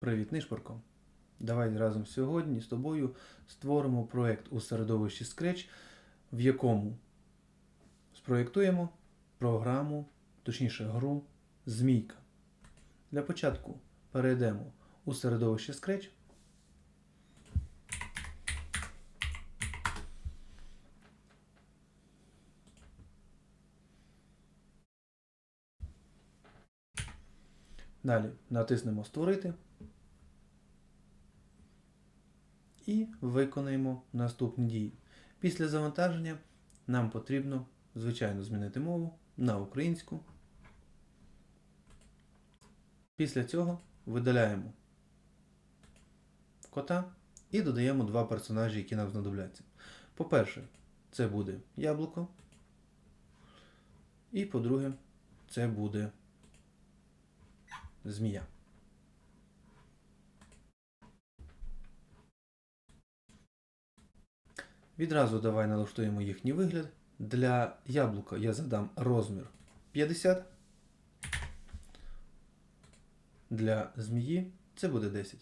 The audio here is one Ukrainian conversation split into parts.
Привіт, Нишпорко! Давай разом сьогодні з тобою створимо проект у середовищі Scratch, в якому спроєктуємо програму, точніше гру Змійка. Для початку перейдемо у середовище Scratch. Далі натиснемо Створити. і виконаємо наступні дії. Після завантаження нам потрібно, звичайно, змінити мову на українську. Після цього видаляємо кота і додаємо два персонажі, які нам знадобляться. По-перше, це буде яблуко. І по-друге, це буде змія. Відразу давай налаштуємо їхній вигляд. Для яблука я задам розмір 50. Для змії це буде 10.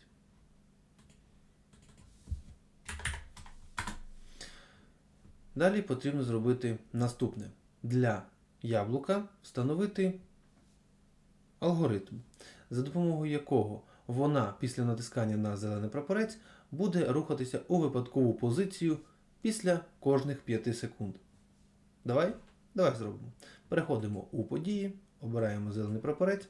Далі потрібно зробити наступне. Для яблука встановити алгоритм, за допомогою якого вона після натискання на зелений прапорець буде рухатися у випадкову позицію після кожних 5 секунд. Давай? Давай зробимо. Переходимо у події, обираємо зелений прапорець.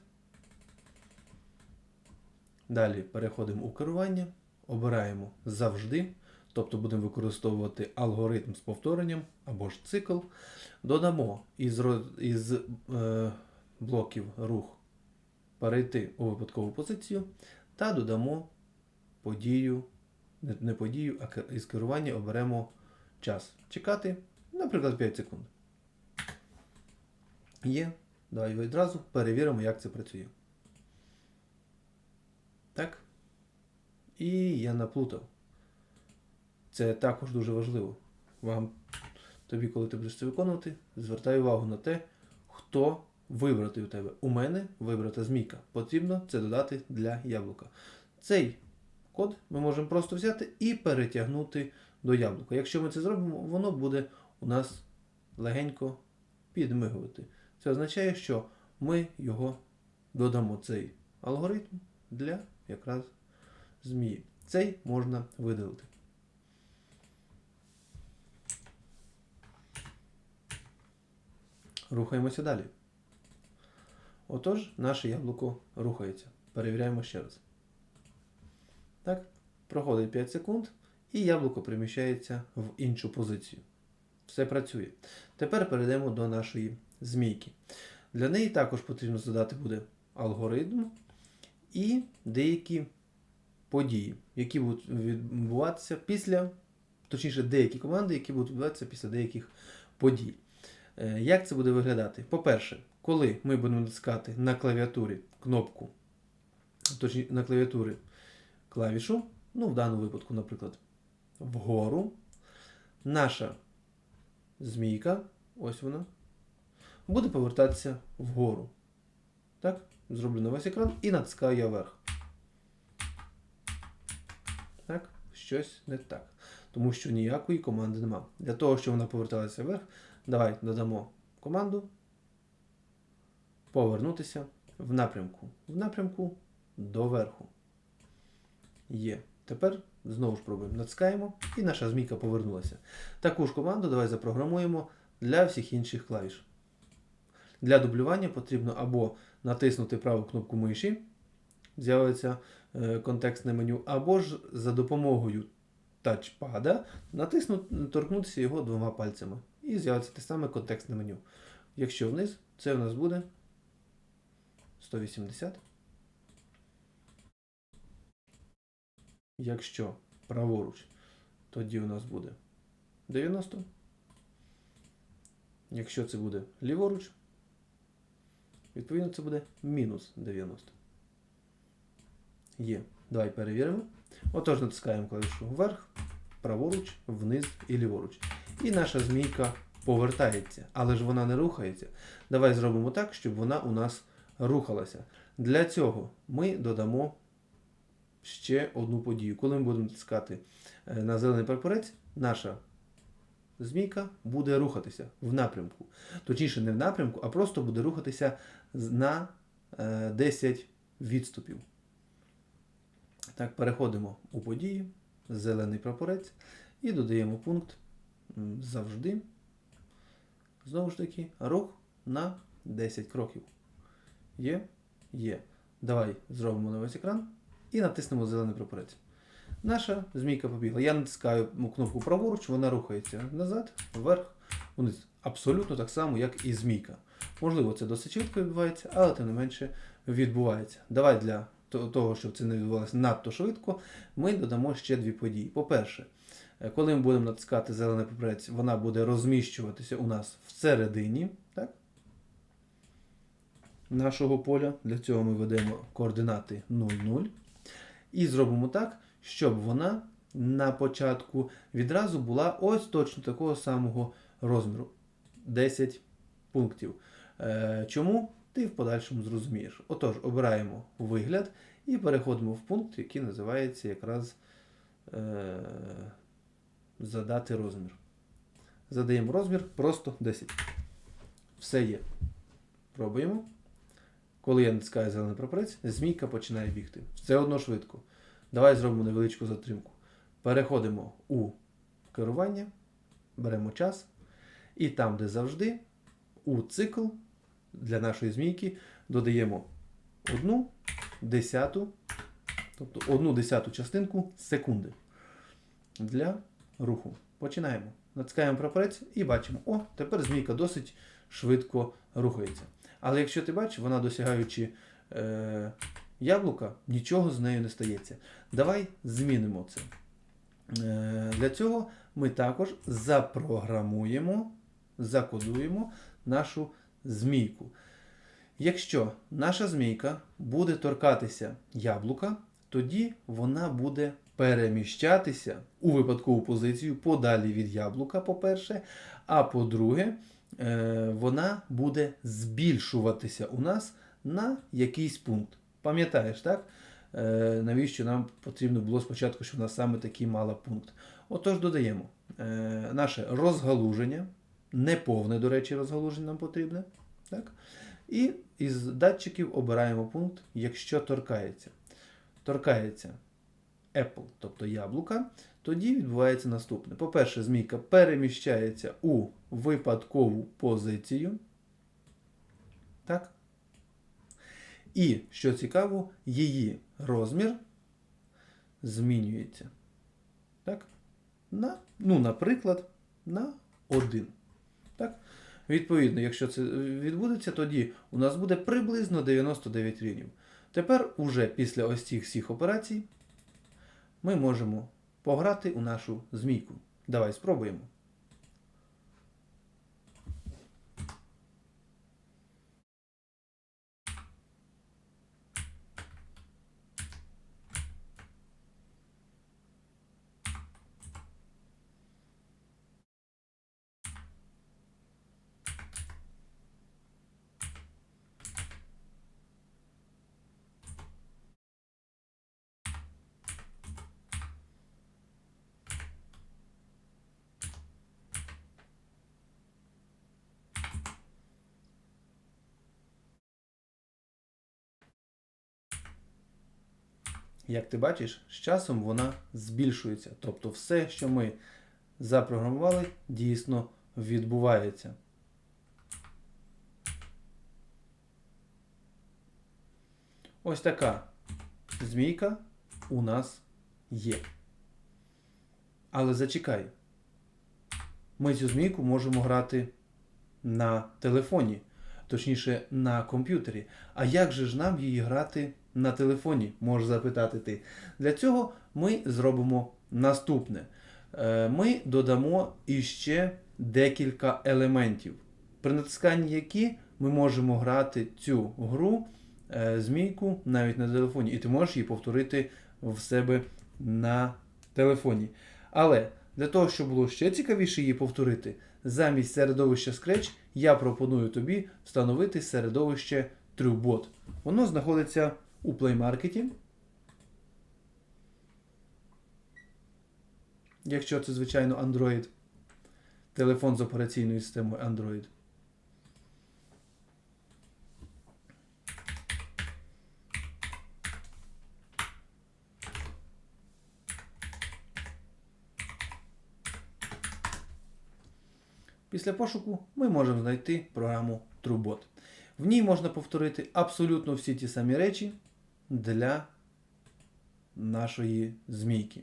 Далі переходимо у керування, обираємо завжди, тобто будемо використовувати алгоритм з повторенням або ж цикл. Додамо із, із е, блоків рух перейти у випадкову позицію та додамо подію, не, подію, а із керування оберемо час. Чекати, наприклад, 5 секунд. Є. Давай відразу перевіримо, як це працює. Так. І я наплутав. Це також дуже важливо. Вам, тобі, коли ти будеш це виконувати, звертай увагу на те, хто вибрати у тебе. У мене вибрата змійка. Потрібно це додати для яблука. Цей код ми можемо просто взяти і перетягнути до яблука. Якщо ми це зробимо, воно буде у нас легенько підмигувати. Це означає, що ми його додамо цей алгоритм для якраз змії. Цей можна видалити. Рухаємося далі. Отож, наше яблуко рухається. Перевіряємо ще раз. Так, проходить 5 секунд, і яблуко переміщається в іншу позицію. Все працює. Тепер перейдемо до нашої змійки. Для неї також потрібно задати буде алгоритм і деякі події, які будуть відбуватися після, точніше, деякі команди, які будуть відбуватися після деяких подій. Е, Як це буде виглядати? По-перше, коли ми будемо натискати на клавіатурі кнопку, точніше на клавіатурі клавішу, ну в даному випадку, наприклад, вгору, наша змійка, ось вона, буде повертатися вгору. Так? Зроблю на весь екран і натискаю я вверх. Так, щось не так. Тому що ніякої команди нема. Для того, щоб вона поверталася вверх, давай додамо команду повернутися в напрямку. В напрямку до верху. Є. Тепер знову ж пробуємо. Натискаємо і наша змійка повернулася. Таку ж команду давай запрограмуємо для всіх інших клавіш. Для дублювання потрібно або натиснути праву кнопку миші, з'явиться е, контекстне меню, або ж за допомогою тачпада натиснути, торкнутися його двома пальцями. І з'явиться те саме контекстне меню. Якщо вниз, це у нас буде 180. Якщо праворуч, тоді у нас буде 90. Якщо це буде ліворуч, відповідно це буде мінус 90. Є. Давай перевіримо. Отож, натискаємо клавішу вверх, праворуч, вниз і ліворуч. І наша змійка повертається, але ж вона не рухається. Давай зробимо так, щоб вона у нас рухалася. Для цього ми додамо ще одну подію. Коли ми будемо натискати е, на зелений прапорець, наша змійка буде рухатися в напрямку. Точніше, не в напрямку, а просто буде рухатися на е, 10 відступів. Так, переходимо у події, зелений прапорець і додаємо пункт завжди. Знову ж таки, рух на 10 кроків. Є? Є. Давай зробимо на весь екран і натиснемо зелений прапорець. Наша змійка побігла. Я натискаю кнопку праворуч, вона рухається назад, вверх, вниз. Абсолютно так само, як і змійка. Можливо, це досить швидко відбувається, але тим не менше відбувається. Давай для того, щоб це не відбувалося надто швидко, ми додамо ще дві події. По-перше, е, коли ми будемо натискати зелений прапорець, вона буде розміщуватися у нас всередині? Нашого поля. Для цього ми ведемо координати 0,0. І зробимо так, щоб вона на початку відразу була ось точно такого самого розміру 10 пунктів. Е, чому? Ти в подальшому зрозумієш. Отож, обираємо вигляд і переходимо в пункт, який називається якраз е, задати розмір. Задаємо розмір просто 10. Все є. Пробуємо. Коли я натискаю зелений прапорець, змійка починає бігти. Все одно швидко. Давай зробимо невеличку затримку. Переходимо у керування, беремо час, і там, де завжди, у цикл для нашої змійки додаємо одну десяту, тобто одну десяту частинку секунди для руху. Починаємо. Натискаємо прапорець і бачимо, о, тепер змійка досить швидко рухається. Але якщо ти бачиш, вона досягаючи е, яблука, нічого з нею не стається. Давай змінимо це. Е, для цього ми також запрограмуємо, закодуємо нашу змійку. Якщо наша змійка буде торкатися яблука, тоді вона буде переміщатися у випадкову позицію подалі від яблука, по-перше, а по-друге, вона буде збільшуватися у нас на якийсь пункт. Пам'ятаєш, так? Е, Навіщо нам потрібно було спочатку, щоб вона саме такий мала пункт? Отож, додаємо е, наше розгалуження, неповне, до речі, розгалуження нам потрібне. Так? І із датчиків обираємо пункт, якщо торкається. Торкається Apple, тобто яблука, тоді відбувається наступне. По-перше, змійка переміщається у випадкову позицію. Так? І, що цікаво, її розмір змінюється. Так? На, ну, наприклад, на 1. Так? Відповідно, якщо це відбудеться, тоді у нас буде приблизно 99 рівнів. Тепер, уже після ось цих всіх операцій, ми можемо пограти у нашу змійку. Давай спробуємо. Як ти бачиш, з часом вона збільшується. Тобто все, що ми запрограмували, дійсно відбувається. Ось така змійка у нас є. Але зачекай. Ми цю змійку можемо грати на телефоні, точніше на комп'ютері. А як же ж нам її грати на телефоні, можеш запитати ти. Для цього ми зробимо наступне. Е, Ми додамо іще декілька елементів, при натисканні які ми можемо грати цю гру, е, змійку навіть на телефоні, і ти можеш її повторити в себе на телефоні. Але для того, щоб було ще цікавіше її повторити, замість середовища Scratch я пропоную тобі встановити середовище TrueBot. Воно знаходиться у Play Market. Якщо це, звичайно, Android. Телефон з операційною системою Android. Після пошуку ми можемо знайти програму TrueBot. В ній можна повторити абсолютно всі ті самі речі для нашої змійки.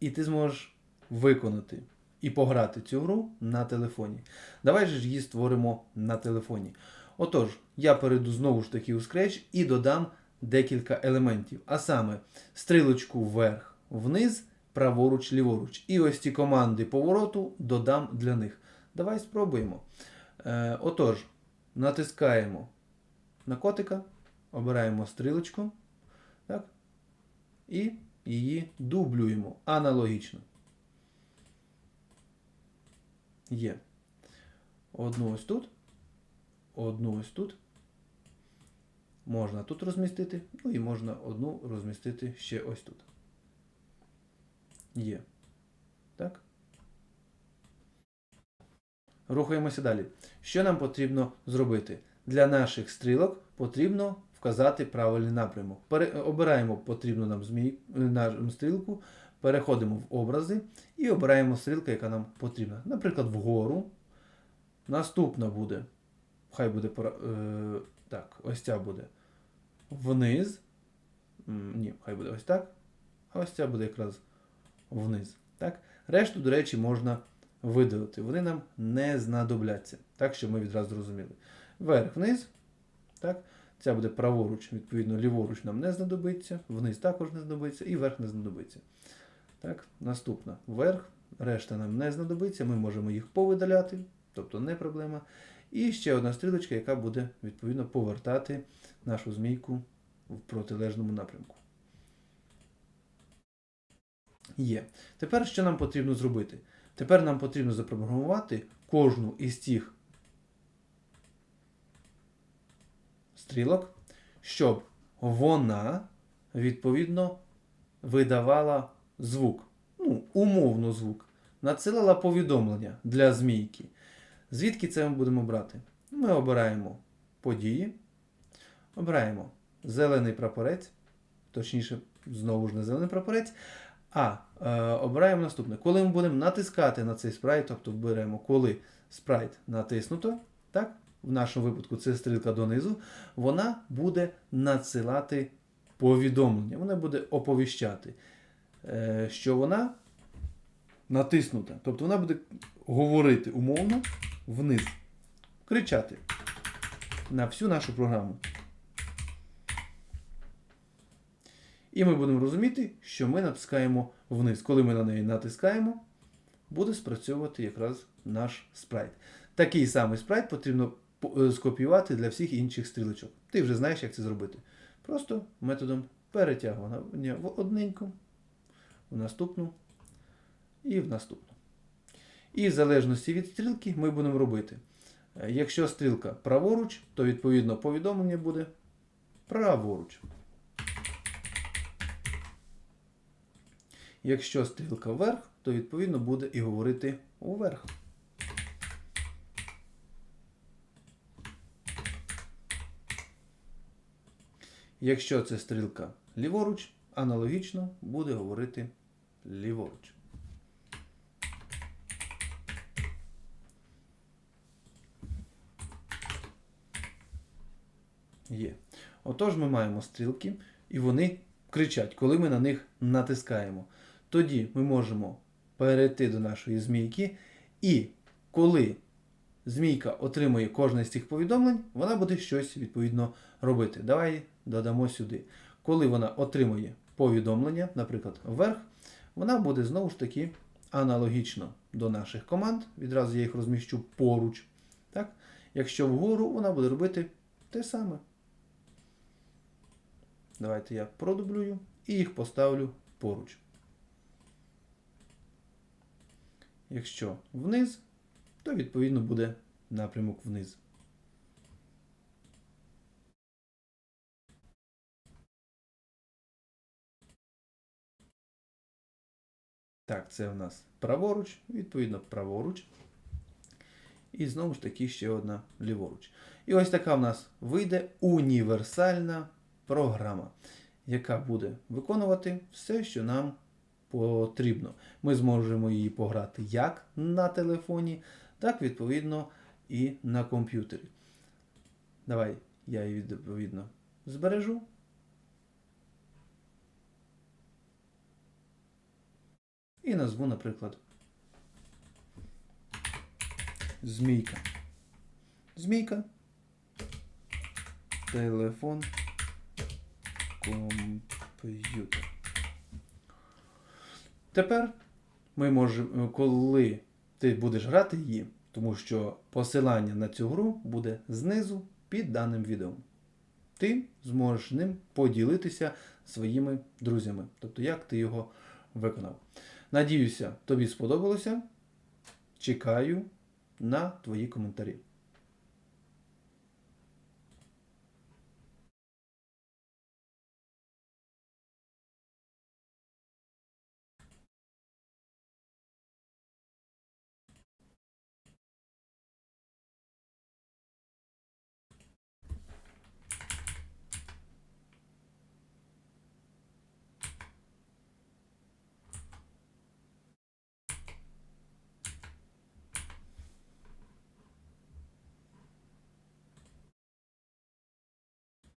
І ти зможеш виконати і пограти цю гру на телефоні. Давай же ж її створимо на телефоні. Отож, я перейду знову ж таки у Scratch і додам декілька елементів. А саме стрілочку вверх, вниз, праворуч, ліворуч. І ось ці команди повороту додам для них. Давай спробуємо. Е, отож, натискаємо на котика, обираємо стрілочку. Так? І її дублюємо аналогічно. Є. Одну ось тут. Одну ось тут. Можна тут розмістити. Ну і можна одну розмістити ще ось тут. Є. Так. Рухаємося далі. Що нам потрібно зробити? Для наших стрілок потрібно вказати правильний напрямок. Пере... Обираємо потрібну нам змій... на стрілку, переходимо в образи і обираємо стрілку, яка нам потрібна. Наприклад, вгору. Наступна буде. Хай буде е... так, ось ця буде вниз. Ні, хай буде ось так. А ось ця буде якраз вниз. Так? Решту, до речі, можна видалити. Вони нам не знадобляться. Так, щоб ми відразу зрозуміли. Вверх, вниз. Так? Ця буде праворуч, відповідно, ліворуч нам не знадобиться, вниз також не знадобиться і вверх не знадобиться. Так, Наступна вверх, решта нам не знадобиться, ми можемо їх повидаляти, тобто не проблема. І ще одна стрілочка, яка буде відповідно повертати нашу змійку в протилежному напрямку. Є. Тепер що нам потрібно зробити? Тепер нам потрібно запрограмувати кожну із цих стрілок, щоб вона, відповідно, видавала звук. Ну, умовно звук. Надсилала повідомлення для змійки. Звідки це ми будемо брати? Ми обираємо події, обираємо зелений прапорець, точніше, знову ж не зелений прапорець. А обираємо наступне. Коли ми будемо натискати на цей спрайт, тобто беремо, коли спрайт натиснуто, так, в нашому випадку це стрілка донизу, вона буде надсилати повідомлення. Вона буде оповіщати, е, що вона натиснута. Тобто вона буде говорити умовно вниз, кричати на всю нашу програму. І ми будемо розуміти, що ми натискаємо вниз. Коли ми на неї натискаємо, буде спрацьовувати якраз наш спрайт. Такий самий спрайт потрібно е, скопіювати для всіх інших стрілочок. Ти вже знаєш, як це зробити. Просто методом перетягування в одненьку, в наступну і в наступну. І в залежності від стрілки ми будемо робити. Е, якщо стрілка праворуч, то відповідно повідомлення буде праворуч. Якщо стрілка вверх, то відповідно буде і говорити вверх. Якщо це стрілка ліворуч, аналогічно буде говорити ліворуч. Є. Отож, ми маємо стрілки, і вони кричать, коли ми на них натискаємо. Тоді ми можемо перейти до нашої змійки, і коли змійка отримує кожне з цих повідомлень, вона буде щось відповідно робити. Давай додамо сюди. Коли вона отримує повідомлення, наприклад, вверх, вона буде знову ж таки аналогічно до наших команд. Відразу я їх розміщу поруч. Так? Якщо вгору, вона буде робити те саме. Давайте я продублюю і їх поставлю поруч. Якщо вниз, то відповідно буде напрямок вниз. Так, це у нас праворуч, відповідно, праворуч. І знову ж таки ще одна ліворуч. І ось така в нас вийде універсальна програма, яка буде виконувати все, що нам потрібно. Ми зможемо її пограти як на телефоні, так відповідно і на комп'ютері. Давай я її відповідно збережу. І назву, наприклад, Змійка. Змійка. Телефон. Комп'ютер. Тепер ми можемо, коли ти будеш грати її, тому що посилання на цю гру буде знизу під даним відео. Ти зможеш ним поділитися своїми друзями. Тобто, як ти його виконав. Надіюся, тобі сподобалося. Чекаю на твої коментарі.